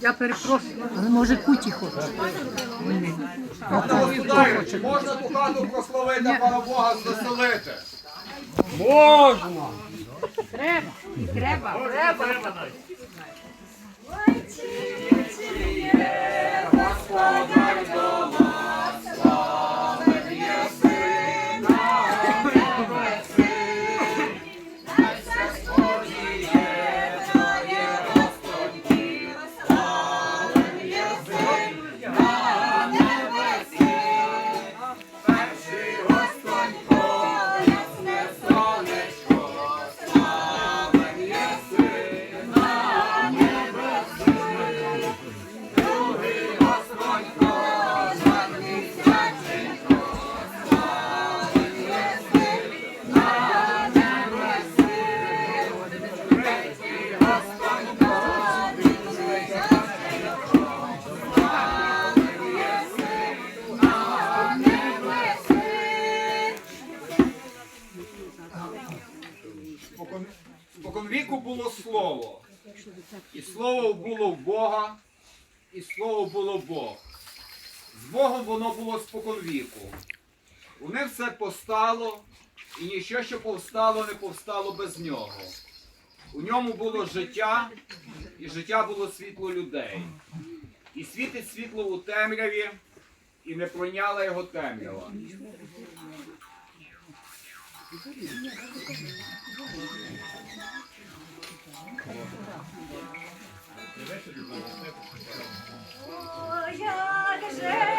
Я перепрошую, але може куті хоче. Можна ту хату прославити пана Бога заселити? Спокон, споконвіку було слово. І слово було в Бога, і слово було Бог. З Богом воно було споконвіку. У них все постало, і ніщо, що повстало, не повстало без нього. У ньому було життя, і життя було світло людей. І світить світло у темряві, і не пройняла його темрява. О, як же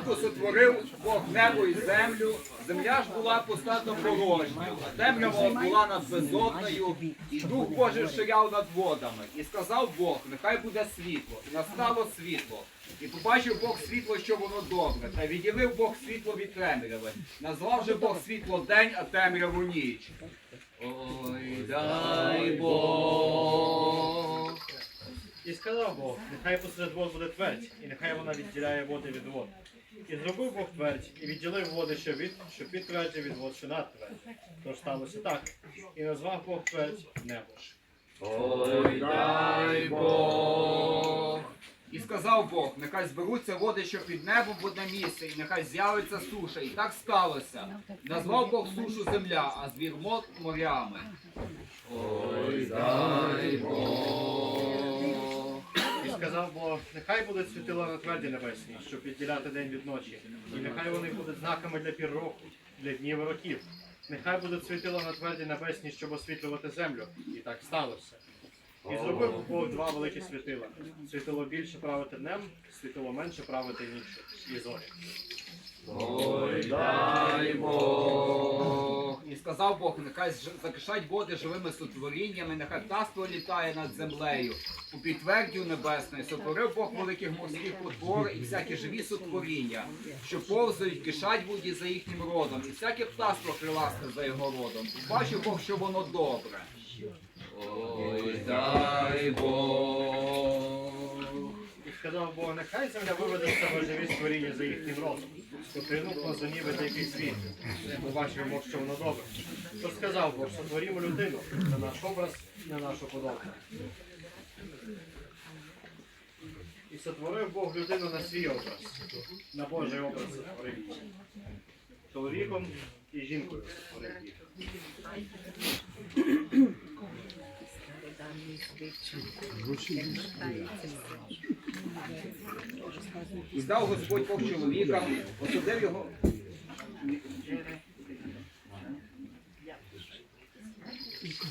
на початку сотворив Бог небо і землю. Земля ж була постатно порожньою, а темрява була над безодною, і Дух Божий ширяв над водами. І сказав Бог, нехай буде світло. І настало світло. І побачив Бог світло, що воно добре, та відділив Бог світло від темряви. Назвав же Бог світло день, а темряву ніч. Ой, дай Бог. І сказав Бог, нехай посеред вод буде твердь, і нехай вона відділяє води від вод. І зробив Бог твердь, і відділив води, що від, що під твердю від вод, що над твердь. Тож сталося так. І назвав Бог твердь небо. Ой, дай Бог. І сказав Бог, нехай зберуться води, що під небом в одне місце, і нехай з'явиться суша. І так сталося. Назвав Бог сушу земля, а звір мод морями. Ой, дай нехай будуть світила на тверді небесні, щоб відділяти день від ночі. І нехай вони будуть знаками для пір року, для днів років. Нехай будуть світила на тверді небесні, щоб освітлювати землю. І так сталося. І зробив Бог два великі світила. Світило більше правити днем, світило менше правити ніччю. І зорі. Ой, дай Бог. І сказав Бог, нехай закишать води живими сотворіннями, нехай птаство літає над землею. У підтвердю небесної сотворив Бог великих морських потвор і всякі живі сотворіння, що повзають, кишать воді за їхнім родом, і всяке птаство криласте за його родом. І бачив Бог, що воно добре. Ой, дай Бог. Сказав Бог, нехай земля виведе з себе живі створіння за їхнім родом. Скотину, плазунів і дикий світ. Побачив Бог, що воно добре. То сказав Бог, сотворімо людину на наш образ, на нашу подобу. І сотворив Бог людину на свій образ, на Божий образ сотворив її. Чоловіком і жінкою сотворив їх. І здав Господь Бог чоловіка, осудив його.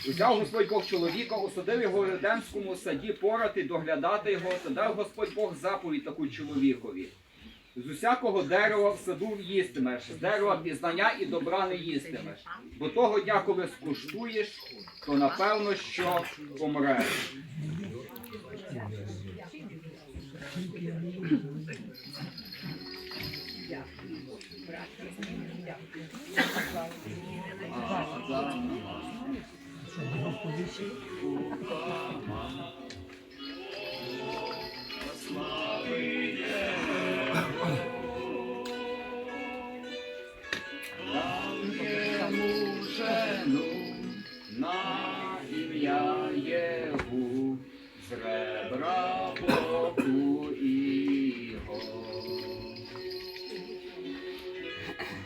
Взяв Господь Бог чоловіка, осадив його в Едемському саді порати, доглядати його, та дав Господь Бог заповідь таку чоловікові. З усякого дерева в саду їстимеш, з дерева пізнання і добра не їстимеш. Бо того дня, коли скуштуєш, то напевно, що помреш.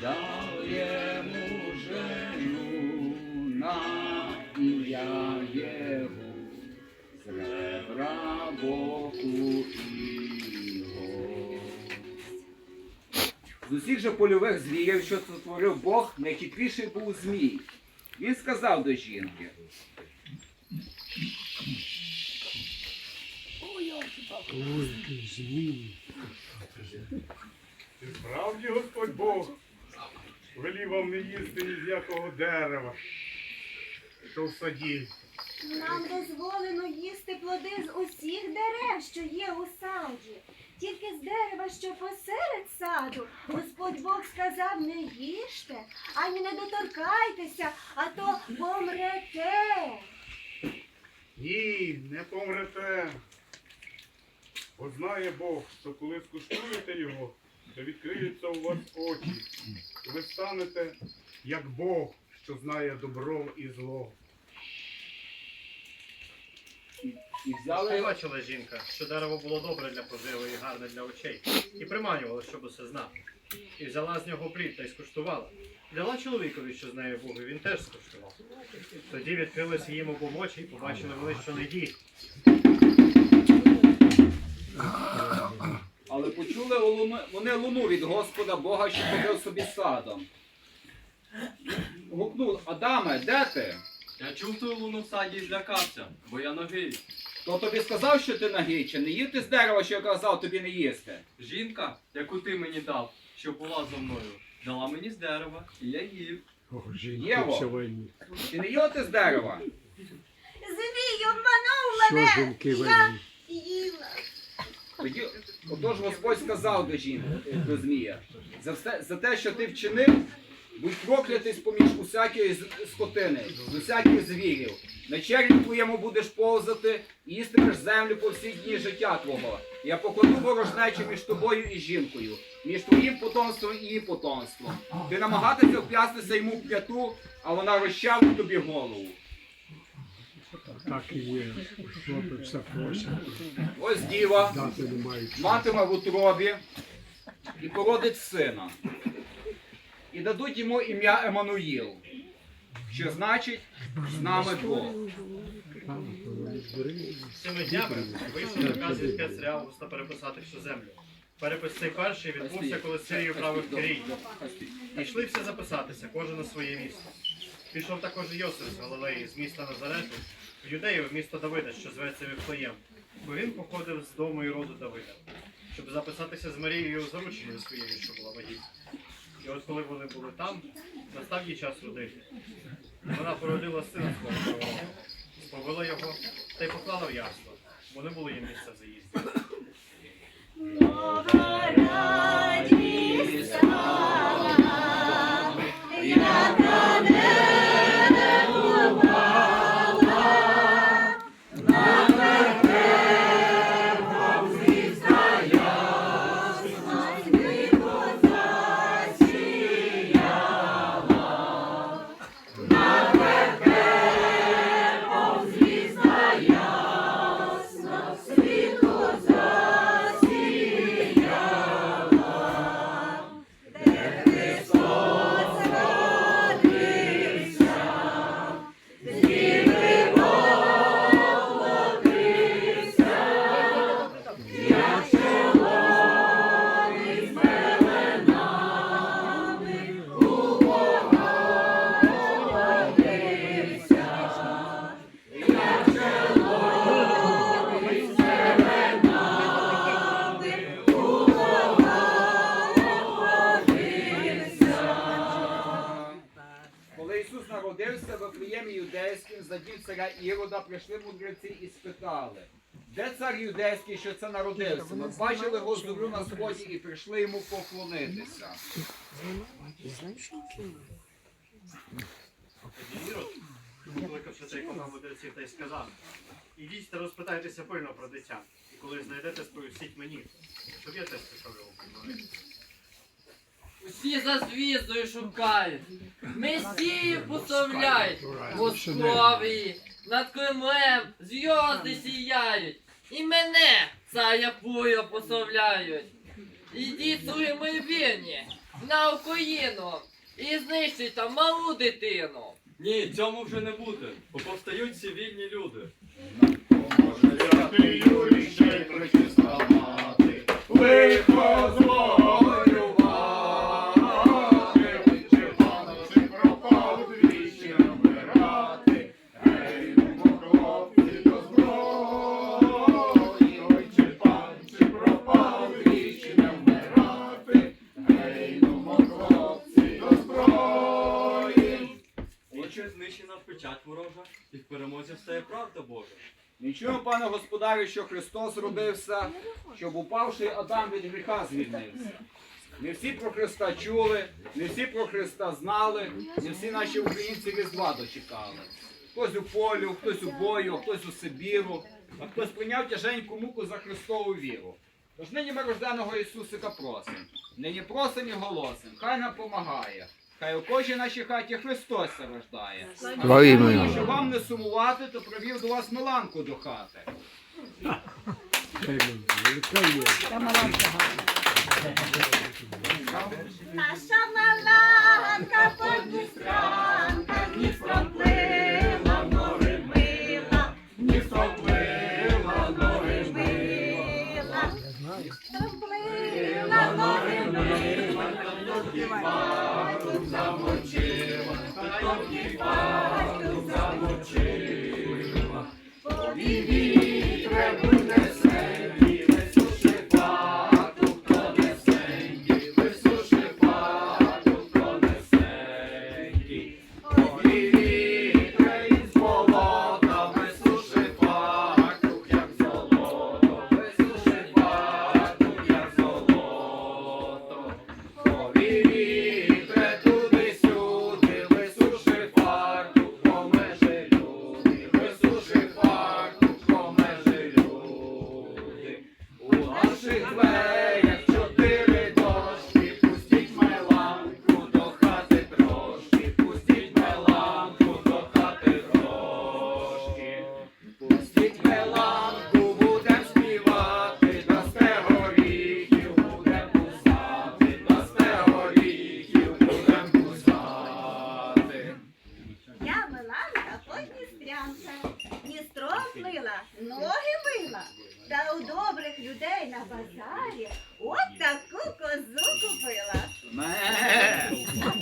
Дав йому жену на ім'я Єгу з ребра боку іго. З усіх же польових звірів, що сотворив Бог, найхитріший був змій. Він сказав до жінки. Чи справді Господь Бог велів вам не їсти ні з якого дерева, що в саді. Нам дозволено їсти плоди з усіх дерев, що є у саді. Тільки з дерева, що посеред саду, Господь Бог сказав, не їжте, ані не доторкайтеся, а то помрете. Ні, не помрете. Бо знає Бог, що коли скуштуєте його, то відкриються у вас очі, ви станете як Бог, що знає добро і зло. І взяли бачила жінка, що дерево було добре для поживи і гарне для очей, і приманювала, щоб усе знати. І взяла з нього плід та й скуштувала. Дала чоловікові, що знає Богу, і він теж скуштував. Тоді відкрилися їм обом очі і побачили вони, що. Почули вони луну від Господа Бога, що ходив собі садом. Гукнув, Адаме, де ти? Я чув ту луну в саді і злякався, бо я ногий. Хто тобі сказав, що ти нагий, чи не їв ти з дерева, що я казав тобі не їсти? Жінка, яку ти мені дав, що була зо мною, дала мені з дерева, і я їв. Єво, чи не їла ти з дерева? Змій обманув мене, я їла. Тоді, отож Господь сказав до жінки, до Змія, за, все, за те, що ти вчинив, будь проклятий з-поміж усякої скотини, з усяких звірів. На черві твоєму будеш повзати, і їстимеш землю по всі дні життя твого. Я покладу ворожнечу між тобою і жінкою, між твоїм потомством і її потомством. Ти намагатися вп'ястися йому в п'яту, а вона розчавить тобі голову. Так і є. Хлопець все просить, Ось діва дати не мають. матиме в утробі і породить сина. І дадуть йому ім'я Еммануїл, що значить з нами Бог. Цими днями вийшов наказ від кесаря Августа переписати всю землю. Перепис цей перший відбувся, коли Сирію правив Кирій. Пішли всі записатися, кожен на своє місто. Пішов також і Йосиф з Галилеї, з міста Назарету, в Юдею, в місто Давида, що зветься Вифлеєм, бо він походив з дому і роду Давида, щоб записатися з Марією зарученою своєю, що була вагітна. І от коли вони були там, настав їй час родити. Вона породила сина свого правого, сповила його та й поклала в ясло, бо не було їм місця в царя Ірода прийшли мудреці і спитали, де цар юдейський, що це народився? Ми бачили його зорю на сході і прийшли йому поклонитися. Ірод, викликавши цей кого мудреців та й сказав, ідіть та розпитайтеся пильно про дитя, і коли знайдете, сповістіть мені, щоб я теж пішов його помолити. Усі за звіздою шукають, Месію поставляють, Московії, над Кремлем зв'язди сіяють, і мене, царя Пуя, поставляють. Ідіть своїми вірні на Україну і знищить там малу дитину. Ні, цьому вже не буде, бо повстають всі вільні люди. Лихо злою пане господарю, що Христос родився, щоб упавший Адам від гріха звільнився. Не всі про Христа чули, не всі про Христа знали, не всі наші українці різдва дочекали. Хтось у полю, хтось у бою, хтось у Сибіру, а хтось прийняв тяженьку муку за Христову віру. Тож нині ми рожденого Ісусика просим, нині просим і голосим, хай нам помагає, хай у кожній нашій хаті Христос се рождає. А Щоб вам не сумувати, то привів до вас Миланку до хати. Наша маланка подністранка, Дністром плила, море мила, Дністром плила, море мила, Дністром плила, море мила, Дністро мила, ноги мила. Та у добрих людей на базарі от таку козу купила.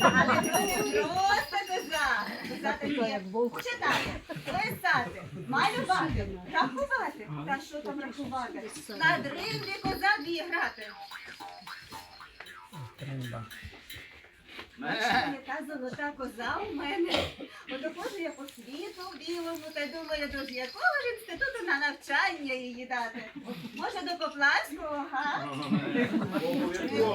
Але то не просто коза. Коза таке читати, писати, малювати, рахувати. Та що там рахувати? На дриндрі коза дві грати. Яка золота коза у мене. От я по світу білому та думаю, до ж якого ж інституту на навчання її дати. Може до Поплавського, га?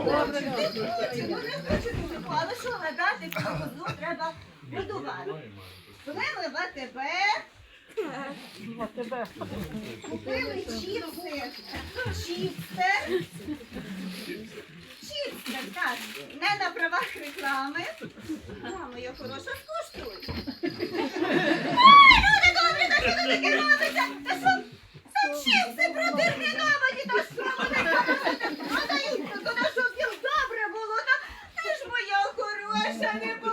Добре, не хочу, ну не хочу але що гадати, коли козу треба годувати. Плили в АТБ, купили чіпси, чіпстер, не на правах реклами. Мамо, я хороша, скуштуй. Ой, люди добрі, та що ви таке робите? Та що, це чіпси протерміновані, та що вони робите? Продають, то на щоб їм добре було, та ж моя хороша, не по...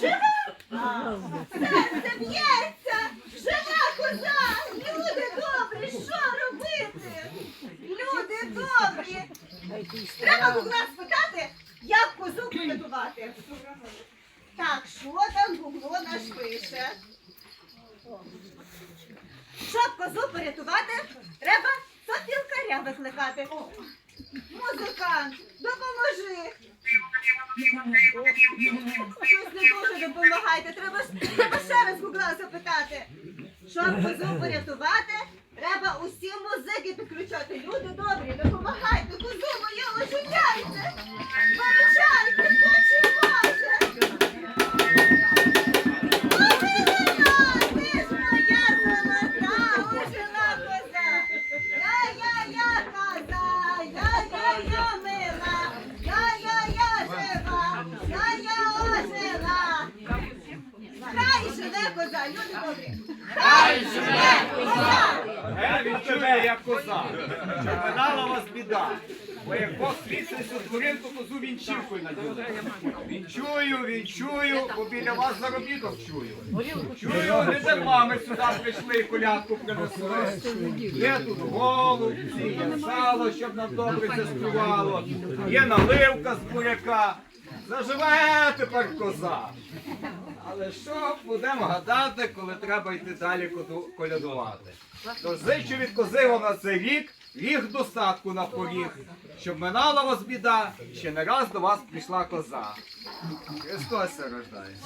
Жива! Серце б'ється! Жива коза! Люди добрі, що робити? Люди добрі! Треба гугла спитати, як козу приготувати. Так, що там гугло наш пише? Щоб козу порятувати, треба сопілкаря викликати. Музикант, допоможи. Щось не дуже допомагайте. Треба, треба ще раз гугла запитати. Щоб козу порятувати, треба усі музики підключати. Люди добрі, допомагайте, козу мою оживляйте. Виручайте, Я від тебе, як коза. Щоб минала вас біда. Бо як Бог світ щось утворив, то козу вінчівкою наділив. Вінчую, вінчую, бо біля вас заробіток чую. Чую, не дарма ми сюди прийшли і колядку принесли. Є тут голубці, є сало, щоб нам добре це співало. Є наливка з буряка. Заживе тепер коза. Але що будемо гадати, коли треба йти далі колядувати? Тож зичу від кози вам на цей рік, ріг достатку на поріг, щоб минала вас біда, ще не раз до вас прийшла коза. Христос се рождає.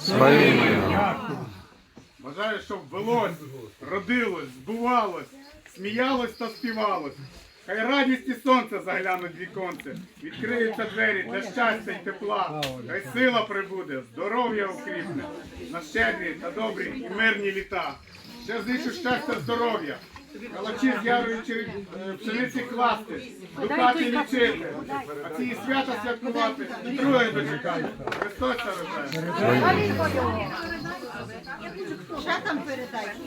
Бажаю, щоб велось, родилось, збувалось, сміялось та співалось. Хай радість і сонце заглянуть віконце, відкриються двері для щастя й тепла. Хай сила прибуде, здоров'я укріпне, на щедрі та добрі і мирні літа. Ще зичу щастя, здоров'я, калачі з ярої чи- е, пшениці класти, дукати лічити, а ці свята святкувати, і друге дочекати. Христос це рождає. Ще там передайте.